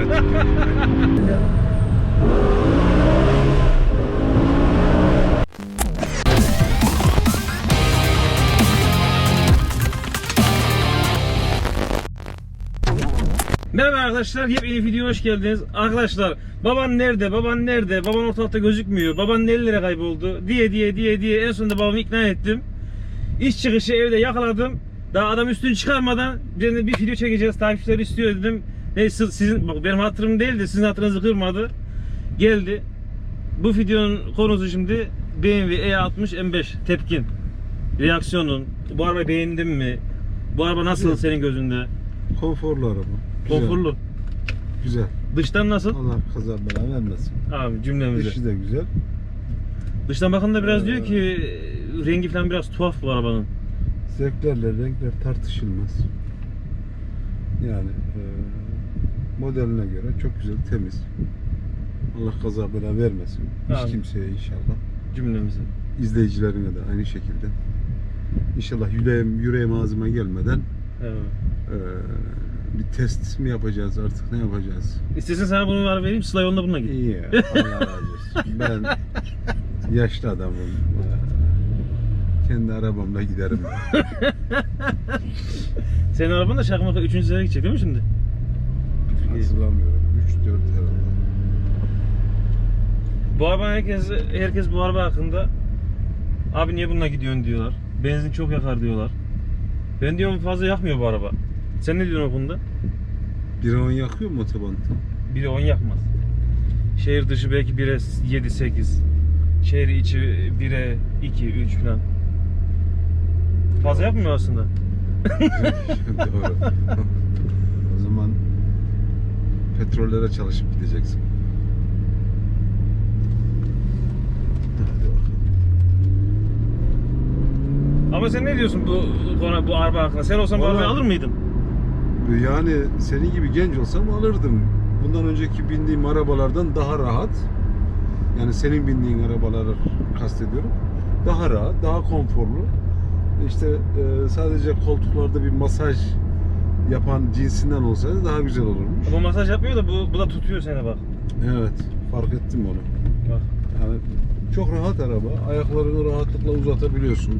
Evet. Merhaba arkadaşlar, yepyeni videoya hoş geldiniz. Arkadaşlar, baban nerede, baban nerede, baban ortalıkta gözükmüyor, baban nerelere kayboldu diye diye diye diye en sonunda babamı ikna ettim. İş çıkışı evde yakaladım. Daha adam üstünü çıkarmadan bir video çekeceğiz, takipçiler istiyor dedim. Neyse sizin, bak benim hatırım değil de sizin hatırınızı kırmadı. Geldi. Bu videonun konusu şimdi BMW E60 M5 tepkin. Reaksiyonun. Bu arabayı beğendin mi? Bu araba nasıl senin gözünde? Konforlu araba. Güzel, Konforlu. Güzel. Dıştan nasıl? Allah kaza bela vermesin. Abi cümlemize. Dışı da güzel. Dıştan bakın biraz Ee, diyor ki rengi falan biraz tuhaf bu arabanın. Zevklerle renkler tartışılmaz. Yani e, modeline göre çok güzel, temiz. Allah kaza bela vermesin. Hiç Amin. kimseye inşallah. Cümlemize. İzleyicilerine de aynı şekilde. İnşallah yüreğim, yüreğim ağzıma gelmeden Evet. e, bir test mi yapacağız artık ne yapacağız? İstesin sana bunu var vereyim Sıla yolunda bununla git. İyi ya. Allah razı olsun. Ben yaşlı adamım. Kendi arabamla giderim. Senin araban da Şakmak'a 3. sene gidecek değil mi şimdi? Hatırlamıyorum. 3-4 herhalde. Bu araba herkes herkes bu araba hakkında abi niye bununla gidiyorsun diyorlar. Benzin çok yakar diyorlar. Ben diyorum fazla yakmıyor bu araba. Sen ne diyorsun o konuda? Bir on yakıyor mu otobanda? Biri 10 yakmaz. Şehir dışı belki 1'e 7 8. Şehir içi 1'e 2 3 falan. Fazla yapmıyor aslında. Doğru. o zaman petrollere çalışıp gideceksin. Ama sen ne diyorsun bu konu bu araba hakkında? Sen olsan bu Vallahi- arabayı alır mıydın? Yani senin gibi genç olsam alırdım. Bundan önceki bindiğim arabalardan daha rahat. Yani senin bindiğin arabaları kastediyorum. Daha rahat, daha konforlu. İşte e, sadece koltuklarda bir masaj yapan cinsinden olsaydı daha güzel olurmuş. Bu masaj yapmıyor da bu, bu da tutuyor seni bak. Evet, fark ettim onu. Bak. Yani çok rahat araba. Ayaklarını rahatlıkla uzatabiliyorsun.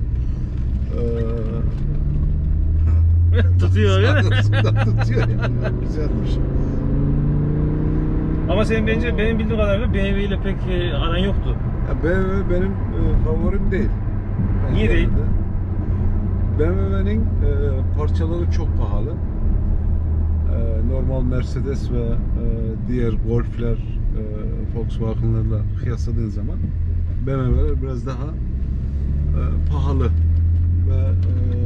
Ee, tutuyor öyle mi? Tutuyor yani. Güzelmiş. Ama senin bence benim bildiğim kadarıyla BMW ile pek e, aran yoktu. Ya BMW benim e, favorim değil. Ben Niye değil? genelde- BMW'nin e, parçaları çok pahalı. E, normal Mercedes ve e, diğer Golf'ler, e, Volkswagen'larla kıyasladığın zaman BMW'ler biraz daha e, pahalı ve e,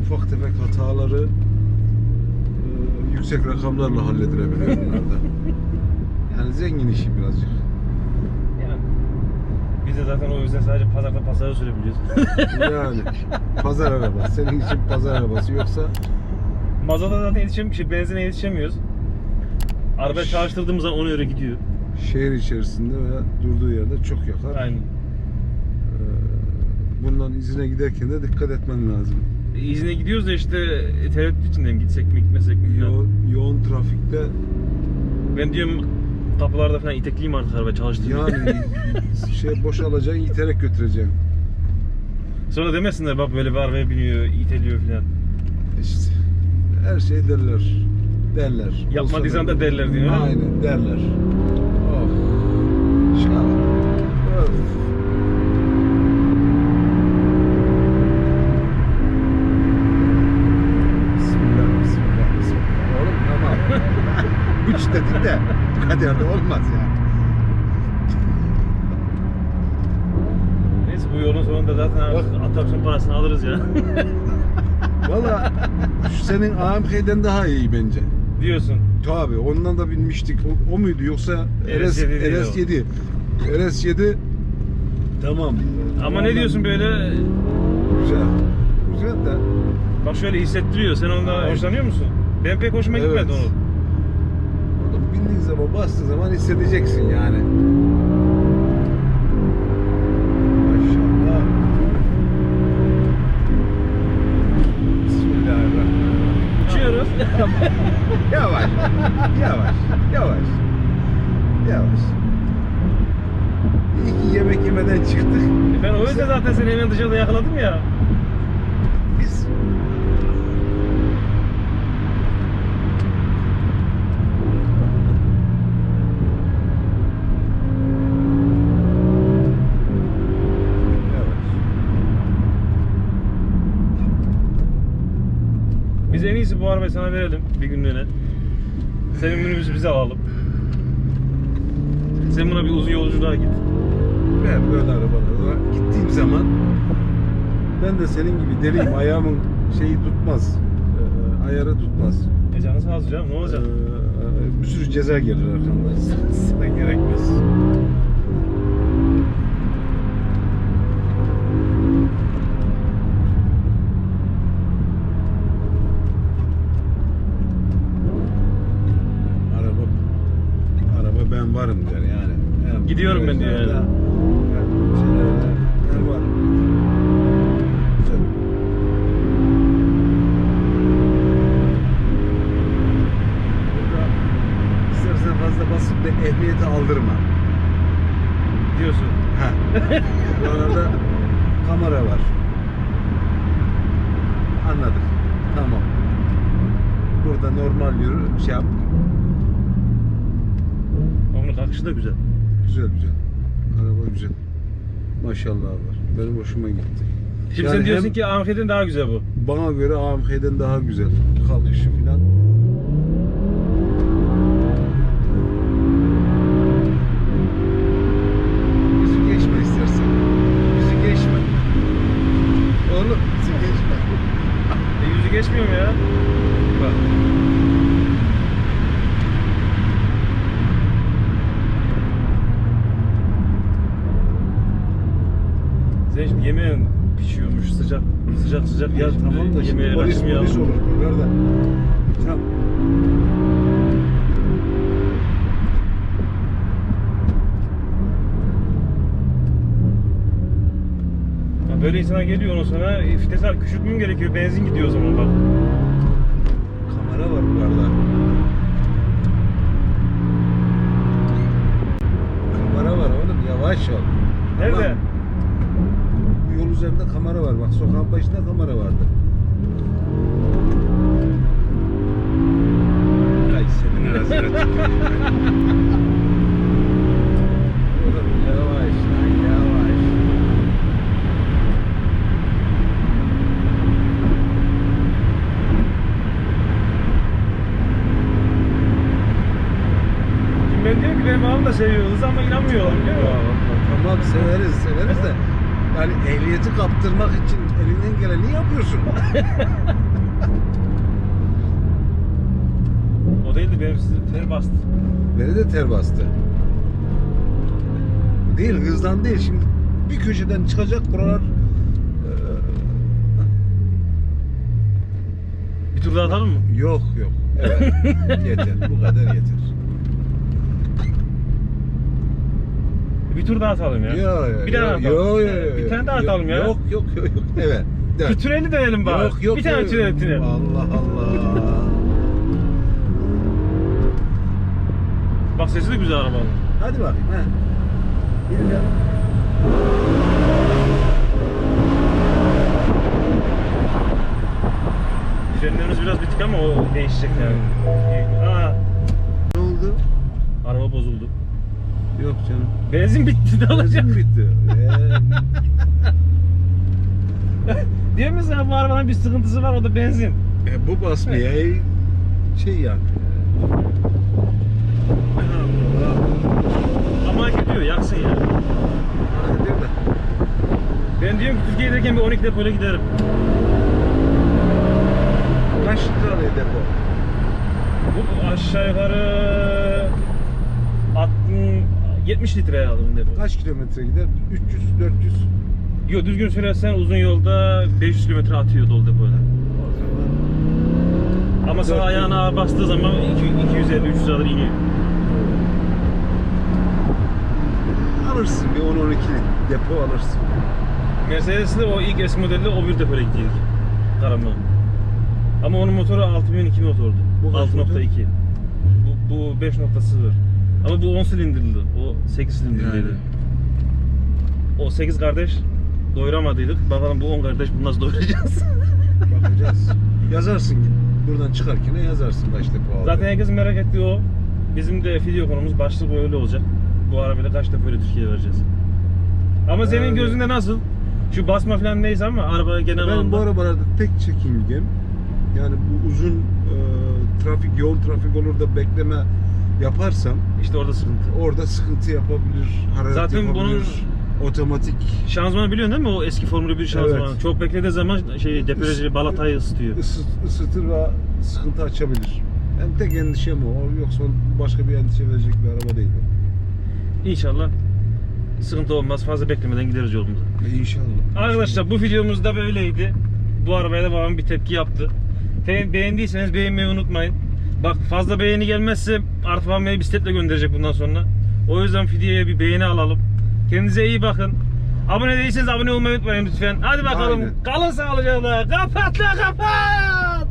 ufak tefek hataları e, yüksek rakamlarla halledilebiliyor bunlarda. Yani zengin işi birazcık. Yani. Biz de zaten o yüzden sadece pazarda pazara sürebiliyoruz. Yani pazar arabası. Senin için pazar arabası yoksa Mazota zaten yetişemiyoruz, şey, benzine yetişemiyoruz. Araba çalıştırdığımız zaman 10 euro gidiyor. şehir içerisinde ve durduğu yerde çok yakar. Aynen. Ee, Bundan izine giderken de dikkat etmen lazım. İzine gidiyoruz da işte e, tereddüt içindeyim gitsek mi gitmesek mi falan. Yo- yoğun trafikte Ben diyorum kapılarda falan itekleyeyim artık araba çalıştırayım. yani şey boşalacaksın, iterek götüreceksin. Sonra demesinler bak böyle bir arabaya biniyor, iteliyor falan. İşte her şey derler. Derler. Yapmadıysan da derler diyor? Aynen derler. Oh. Şuna bak. Öf. Bismillah, bismillah, bismillah. Oğlum tamam. Üç dedik de bu kadar da olmaz ya. Neyse bu yolun sonunda zaten artık atraksiyon parasını alırız ya. Valla şu senin AMK'den daha iyi bence. Diyorsun. Tabii ondan da binmiştik. O, o muydu yoksa RS, RS7 değil RS7. RS7 tamam. Ama ne diyorsun böyle Güzel. Güzel de bak şöyle hissettiriyor. Sen ondan Aynen. hoşlanıyor musun? Ben pek hoşuma Evet. gitmedi onu. oğlum bindiğin zaman bastığın zaman hissedeceksin yani. Yavaş. Yavaş. Yavaş. Yavaş. İyi ki yemek yemeden çıktık. Ben o yüzden zaten seni hemen dışarıda yakaladım ya. Biz Yavaş. Biz en iyisi bu arabayı sana verelim bir günlüğüne. Senin minibüsü bize alalım. Sen buna bir uzun yolculuğa git. Ben böyle arabalarda gittiğim zaman ben de senin gibi deliyim. Ayağımın şeyi tutmaz. Ee, ayarı tutmaz. E canı sağ olsun canım ne olacak? Ee, bir sürü ceza gelir arkamdan. Sana gerekmez. Gidiyorum ben diyor yani. yani. Güzel. Burada istersen fazla basıp da ehliyeti aldırma. Diyorsun. Ha. Buralarda kamera var. Anladık. Tamam. Burada normal yürü, şey yap. Onun kalkışı da güzel. Güzel güzel. Araba güzel. Maşallah var. Benim hoşuma gitti. Şimdi Yani sen diyorsun hem- ki AMK'den daha güzel bu. Bana göre AMK'den daha güzel. Kalkışı filan. Bizi geçme istersen. Bizi geçme. Oğlum bizi geçme. E yüzü geçmiyor mu ya? Bak. Sen şimdi yemeğin pişiyormuş sıcak sıcak sıcak Ya tamam da yemeğe polis kaçmayalım. polis olur buralarda. Tamam. Ya böyle insana geliyor ondan sonra e, vites al küçültmem gerekiyor? Benzin gidiyor o zaman bak. Kamera var buralarda. Kamera var oğlum yavaş ol. Nerede? Tamam. Bu yol üzerinde kamera var. Bak sokağın başında kamera vardı. Ay senin. Şimdi ben diyorum ki benim babam da seviyor hız ama inanmıyorlar biliyor Ya, musun? tamam severiz severiz de yani ehliyeti kaptırmak için elinden geleni yapıyorsun. O değil de benim size ter bastı. Beni de ter bastı. Değil hızdan değil şimdi bir köşeden çıkacak buralar eee, Bir tur daha atalım mı? yok yok. Evet. yeter bu kadar yeter. Bir tur daha atalım ya. Yo, yo, bir tane yo, atalım. yo, yo, yo, bir tane daha atalım ya. Yok yok yok yok. Evet. Bir evet. tüneli dönelim bari. Yok yok. bir tane yok. tünel tünel. Allah Allah. Bak sesi de güzel arabanın. Hadi bakayım ha. Gidin ya. Frenlerimiz biraz bitik ama o değişecek yani. Aa, Ne oldu? araba bozuldu. Yok canım. Benzin bitti de alacak. Benzin bitti. Ee, Diyor musun sana bu arabanın bir sıkıntısı var o da benzin. e, bu basmaya şey yani. Ama gidiyor yaksın ya. Ben diyorum ki Türkiye'ye giderken bir 12 depoyla giderim. Kaç litre depo? Bu aşağı yukarı 60, 70 litreye aldım depo. Kaç kilometre gider? 300, 400. Yo düzgün sürersen uzun yolda 500 kilometre atıyor dolu depoda. Ama Dört- ayağına ağır bastığı zaman 250-300 alır iniyor. alırsın bir 10-12 depo alırsın. Mercedes'de o ilk eski modelde o bir depoya gidiyorduk. Karaman. Ama onun motoru 6002 motordu. Bu kaç 6.2. motor? Bu, bu 5.0. Ama bu 10 silindirli. O 8 silindirliydi. Yani. O 8 kardeş doyuramadıydık. Bakalım bu 10 kardeş bunu nasıl doyuracağız? Bakacağız. yazarsın buradan çıkarken yazarsın depo aldın. Zaten herkesin merak ettiği o. Bizim de video konumuz başlık böyle olacak. Bu arabayla kaç depoyla Türkiye'ye vereceğiz? Ama senin Yani- gözünde nasıl? Şu basma falan neyse ama araba genel ben bu arabalarda tek çekingem yani bu uzun e, trafik yoğun trafik olur da bekleme yaparsam işte orada sıkıntı. orada sıkıntı yapabilir, hararet Zaten yapabilir. bunun- otomatik Şanzımanı biliyorsun değil mi? O eski Formula 1 şanzımanı. Evet. Çok beklediği zaman şey debriyajı balatayı ısıtıyor. ısı- ısıtır ve sıkıntı açabilir. Yani tek endişem o. O Yoksa başka bir endişe verecek bir araba değil bu. İnşallah sıkıntı olmaz. Fazla beklemeden gideriz yolumuza. İnşallah. Arkadaşlar bu videomuz da böyleydi. Bu arabaya da babam bir tepki yaptı. Fe- Beğendiyseniz beğenmeyi unutmayın. Bak fazla beğeni gelmezse Arif abi beni bisikletle gönderecek bundan sonra. O yüzden videoya bir beğeni alalım. Kendinize iyi bakın. Abone değilseniz abone olmayı unutmayın lütfen. Hadi bakalım. Aynen. Kalın sağlıcakla. Kapat la kapat.